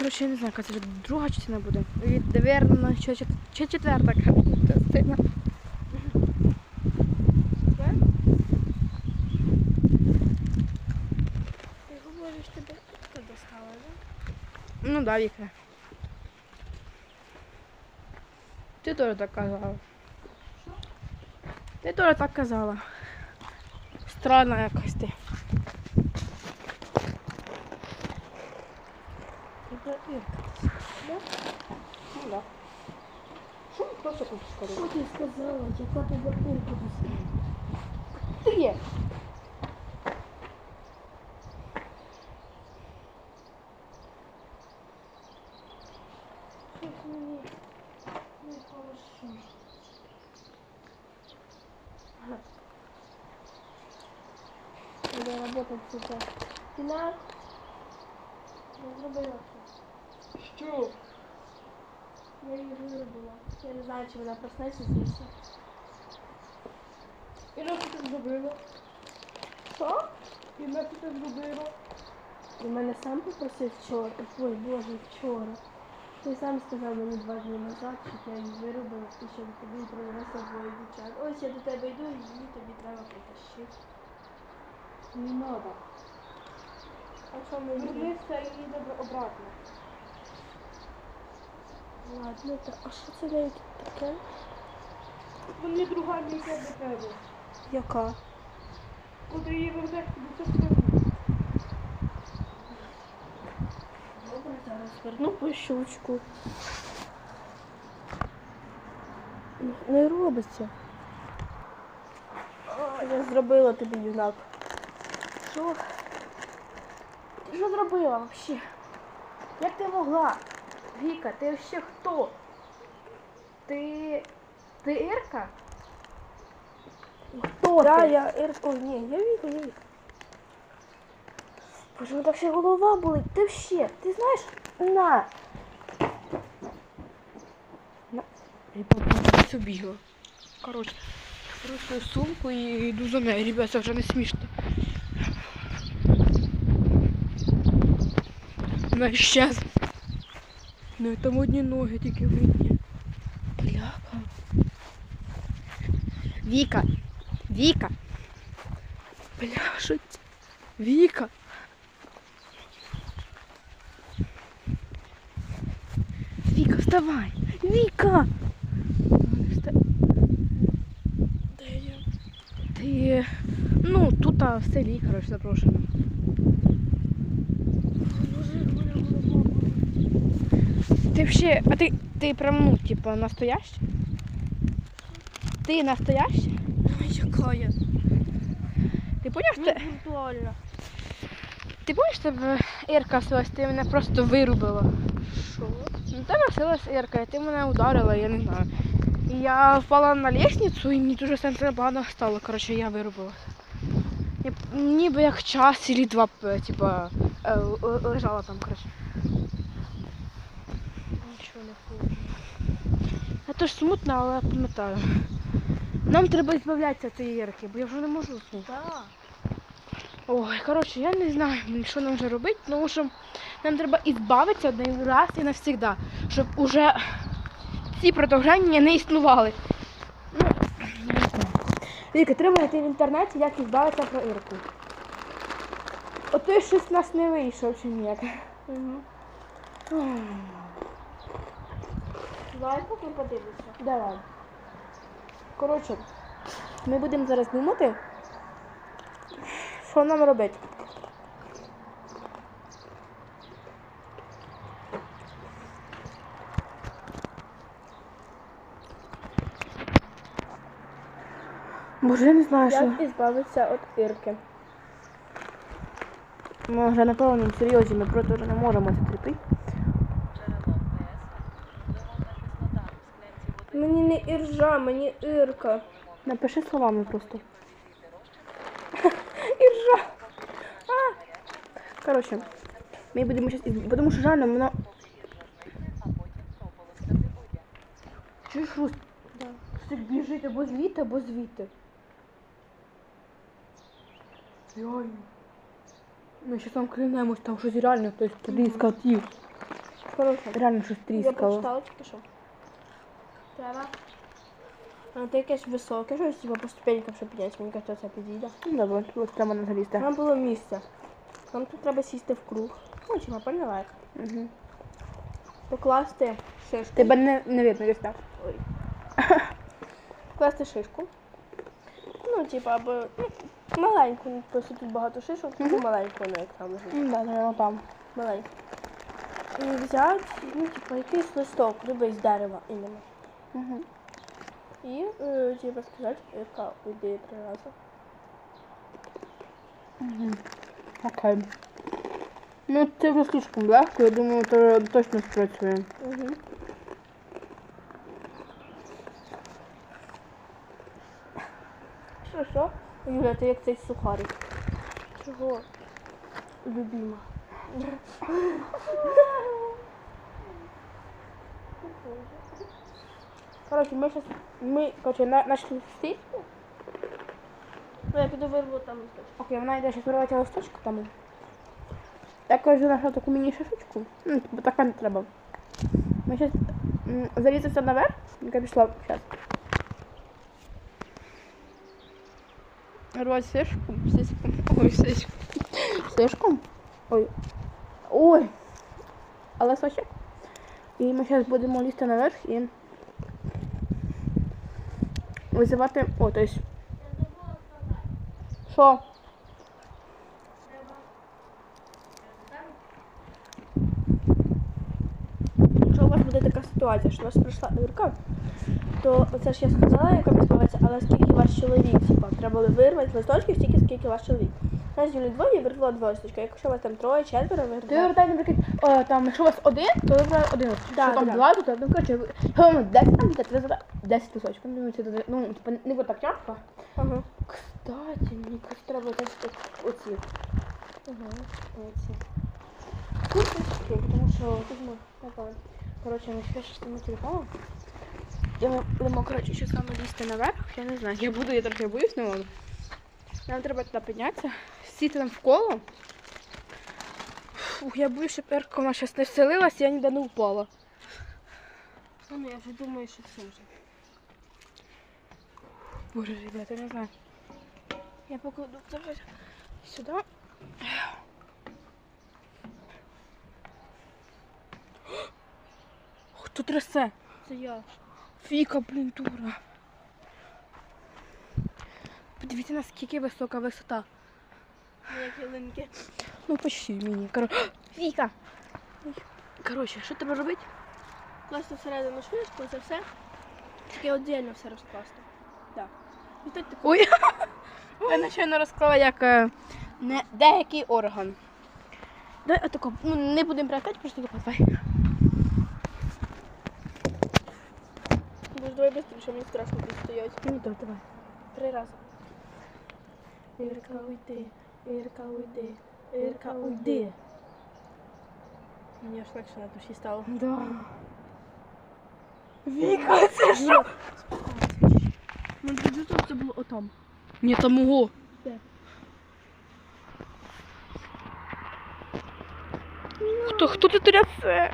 коротше, я не знаю, яка це вже друга частина буде. І, Навірно, чи, чет- четверта частина. Ти говориш, тебе хто достала, да? Ну да, Віка. Ти теж так казала. Що? Ти теж так казала. Странна якась ти. Це Ірка. Ну да. Що хто це хоче Що сказати? ти сказала, яка тебе Ірка достала? Ти є. Щось мені нехорошо. Треба работать сюди. Тіна, я зробила Я її виробила. Я не знаю, чи вона проснеться звідси. І що ти зробила? Що? І що ти зробила? І мене сам попросив вчора. Ой, боже, вчора. Ти сам сказав мені два дні назад, що я її виробила і щоб тобі принесла двоє дівчат. Ось я до тебе йду і її тобі треба притащити. Не надо. А що ми? Вернися і їдемо обратно. Ладно, то а що це навіть таке? Мені друга місця до тебе. Яка? Куди її вернеш, тобі це скажу. Добре, зараз верну по щучку. Не робиться. Я зробила тобі юнак. Що? Ти що зробила взагалі? Як ти могла? Віка, ти ще хто? Ти. Ти Ірка? Хто Да, ти? я Ірко, ні, я віку, я віку. Боже, ну так ще голова болить. Ти ще, ти знаєш? На. Ребята, все бігла. Коротше, беру свою сумку і йду за нею. Ребята, це вже не смішно. Вона щас. Ну там одні ноги тільки видні. Бляха. Віка. Віка. Це? Віка. Віка, вставай. Віка. Я? Ти. Ну, тут а, в селі, коротше, запрошено. Боже, моя голова Ти вообще. А ти, ти прям, ну, типа, настояща? Ти настояща? Яка я? Ти поняв, що Ну, ти, віртуальна. ти поняв, що Ірка вселась, ти мене просто вирубила. Що? Ну, тебе вселась Ірка, і ти мене ударила, я не знаю. І я впала на лестницю, і мені дуже сильно погано стало, коротше, я вирубилася. Ніби як час или два, п- типа, е, лежала там, коротше. Нічого не помню. Я теж смутно, але я пам'ятаю. Нам треба збавлятися від цієї Ірки, бо я вже не можу уснути. Ой, коротше, я не знаю, що нам вже робити, тому що нам треба ізбавитися один раз і навсігда, щоб уже ці продовження не існували. Ну, я не знаю. Віка, треба знайти в інтернеті, як ізбавитися про Ірку. Ото щось в нас не вийшло взагалі ніяк. Угу. Давай поки подивишся. Давай. Коротше, ми будемо зараз думати, що нам робити. Боже, я не знаю, що. Як ізбавитися від Ірки? Ми вже на повному серйозі, ми просто вже не можемо це терпіти. Мені не іржа, мені Ірка. Напиши словами просто. Іржа. А. Коротше, ми будемо зараз, тому що реально воно... Чуєш, Русь? Да. Ти біжить або звідти, або звідти. Реально. Ми ще там клянемось, там щось реально хтось туди скатів. коротше. Реально щось Я прочитала що. Треба. А ти якесь високе, щось типу по ступенькам, щоб підняти, мені кажется, це підійде. Ну, добре, тут треба не залізти. Нам було місце. Нам тут треба сісти в круг. Ну, типа, поняла як. Угу. Покласти шишку. Тебе не, не видно, десь так. Ой. Покласти шишку. Ну, типа, або ну, маленьку, ну, просто тут багато шишок, тому маленьку, не як там лежить. Ну, да, наверное, там. Маленьку. І взяти, ну, типа, якийсь листок, любий з дерева іменно. Угу. І, е, типа, сказати, яка ідея три. Угу. Окей. Ну, це вже слишком легко, я думаю, це точно спрацює. Угу. Що, що? Юля, ти як цей сухарик. Чого? Любима. Короче, ми сейчас, ми, короче, на, нашли стичку. Ну, я піду вирву там листочок. Окей, вона йде зараз вирвати листочку там. Я кажу, знайшла таку міні-шишечку. Ну, типу, така не треба. Ми зараз заліземося наверх. Яка пішла зараз. Рвати сишку. Сишку. Ой, сишку. Сишку. Ой. Ой. А листочок. І ми зараз будемо лізти наверх і визивати. О, то есть. Що? Якщо у вас буде така ситуація, що у вас прийшла Ірка, то оце ж я сказала, яка відбувається, але скільки ваш чоловік, типа, треба було вирвати листочків, стільки скільки ваш чоловік. У нас Юлі двоє вирвало два листочка. Якщо у вас там троє, четверо, Ти вирвало. вертай, наприклад, о, там, якщо у вас один, то ви один листочок. Да, Якщо там да, два, то ну, коротше, ви- головне, 10 там, то ви 10 листочків. Ну, це, ну, типу, не буде так тяжко. Ага. Кстати, мені якось треба так оці. Ага. Оці. Курточки, тому що ми, давай. Коротше, ми ще з тим телефоном. Я будемо, коротше, ще саме лізти наверх, я не знаю. Я буду, я трохи боюсь, не можу. Нам треба туди піднятися, сіти там в коло. Фух, я боюсь, щоб Ерка вона щас не вселилась, я ніде не впала. Ну, я вже думаю, що все вже. Боже, ребята, не знаю. Я покладу сюди. Хто трясе? Це я. Фіка, блін, дура. Подивіться, наскільки висока висота. Моя хилинки. Ну, почти мені. Короче, Фіка. Коротше, що треба робити? Класти всередину шишку, це все. Тільки віддільно все розкласти. Так. Таку. Ой, я начально розклала як е, не, деякий орган. Давай отако, ну не будемо братати, просто тако, давай. Боже, давай швидше, мені страшно тут стоять. Ну, давай, давай. Три рази. Ірка, уйди, Ірка, уйди, Ірка, уйди. Мені аж легше на душі стало. Да. Віка, це що? Ну, тут це було отам. Ні, там ого. Де? Хто, хто ти трясе?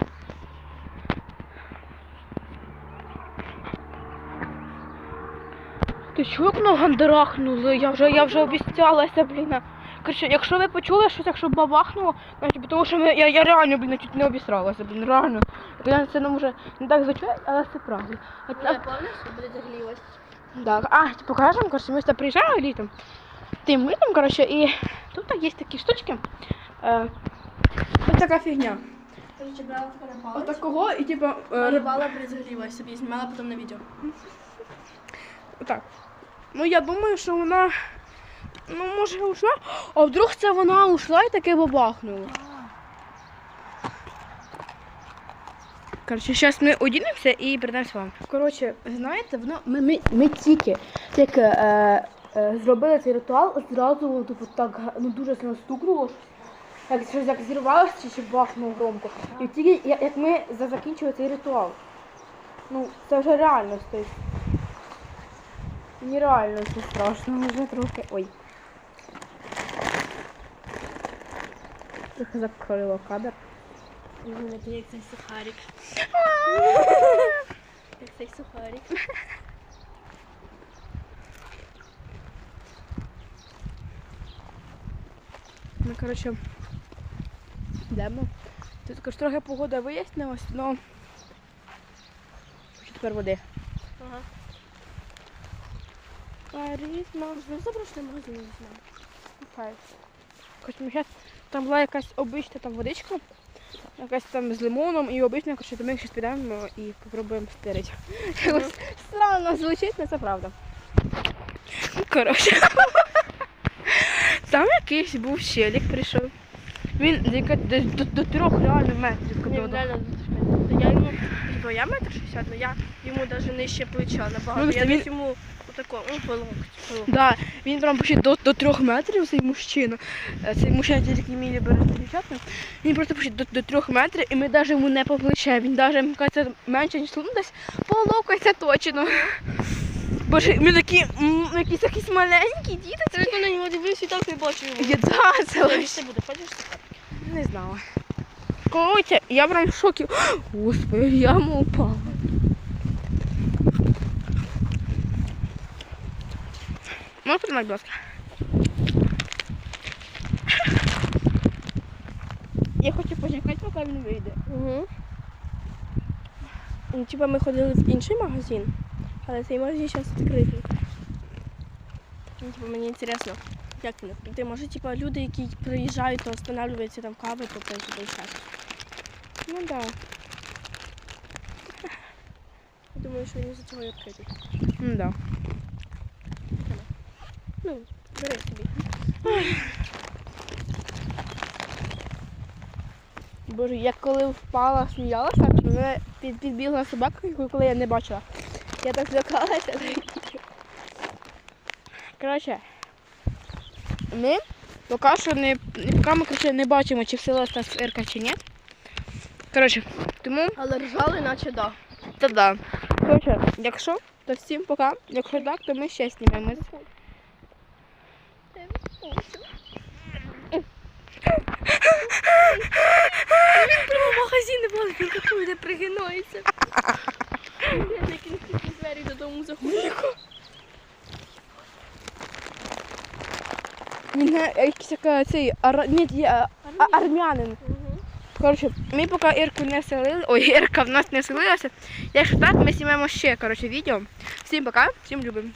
Ти чого як воно гандарахнуло? Я вже, я вже обіцялася, блін. Короче, якщо ви почули щось, якщо бабахнуло, значить, тому що ми, я, я реально, блін, чуть не обісралася, блін, реально. Я це не може не так звучить, але це правда. От, Я пам'ятаю, що буде загрілась. Да. А, покажемо, короче, ми сюди приїжджали літом. Тим літом, короче, і тут є такі штучки. Е, ось така фігня. Короче, брала таке на палець. Отакого і типу. Е, Рибала призагрілась, собі знімала потім на відео. так. Ну я думаю, що вона. Ну, може, ушла. А вдруг це вона ушла і таке бабахнуло. Коротше, зараз ми одінемося і передаємо вам. Коротше, знаєте, воно ми, ми, ми тільки як е, е, зробили цей ритуал, зразу типу, так ну, дуже сильно стукнуло. Як щось як зірвалося чи ще бахнуло громко. І тільки я- як ми за- закінчили цей ритуал. Ну, це вже реально стоїть. Нереально це страшно, вже трохи. Ой. Трохи закрило кадр. Такий, як цей сухарик. Як цей сухарик. Ми, коротше, йдемо. Тут також трохи погода вияснилась, але що тепер води. Ага. Харизма. Ми заброшли магазин не знаю. Хоч ми зараз там була якась обична там водичка, якась там з лимоном і коротше, то ми щось підемо і попробуємо стирити. Якось Странно звучить, але це правда. Коротше. Там якийсь був щелік прийшов. Він десь до, до трьох реально метрів. До- дуже Я йому, я метр шістдесят, але я йому навіть нижче плеча набагато. Ну, я він- йому отако, ну, по локоть. Да, він прям почти до, до трьох метрів цей мужчина. Е, Цей мужчина тільки вміє бере дівчата. Він просто почти до, до трьох метрів, і ми навіть йому не по плече. Він навіть мені кажеться, менше, ніж ну, десь по локоть це точно. Боже, ми такі, м, якісь якісь маленькі діти. Ти як на нього дивився і так не бачив його. Я, да, це лише буде, хочеш? не знала. Коротше, я прям в шокі. Господи, яма упала. Можеш потримати, будь ласка? Я хочу почекати, поки він вийде. Угу. Ну, типа ми ходили в інший магазин, але цей магазин зараз відкритий. Ну, типа, мені цікаво, як він відкритий. Може, типа, люди, які приїжджають, то останавливаються там кави, то теж буде час. Ну так. Да. Думаю, що він за цього і відкритий. Ну да. Ну, бери собі. Боже, я коли впала, сміялася, мене під, підбігла собака, яку коли я не бачила. Я так злякалася. Коротше, ми поки що не, поки ми коротше, не бачимо, чи вселилася нас Ірка чи ні. Коротше, тому Але ржали, наче да. то да. Коротше, якщо, то всім пока. Якщо так, то ми ще знімемо. Він прямо в магазин не влазить, він такий, де Він як він двері додому заходить. Він е, якийсь така, цей ар... Ні, я... а- армянин. Коротше, ми поки Ірку не селили, ой, Ірка в нас не селилася. Якщо так, ми знімемо ще коротше, відео. Всім пока, всім любимо.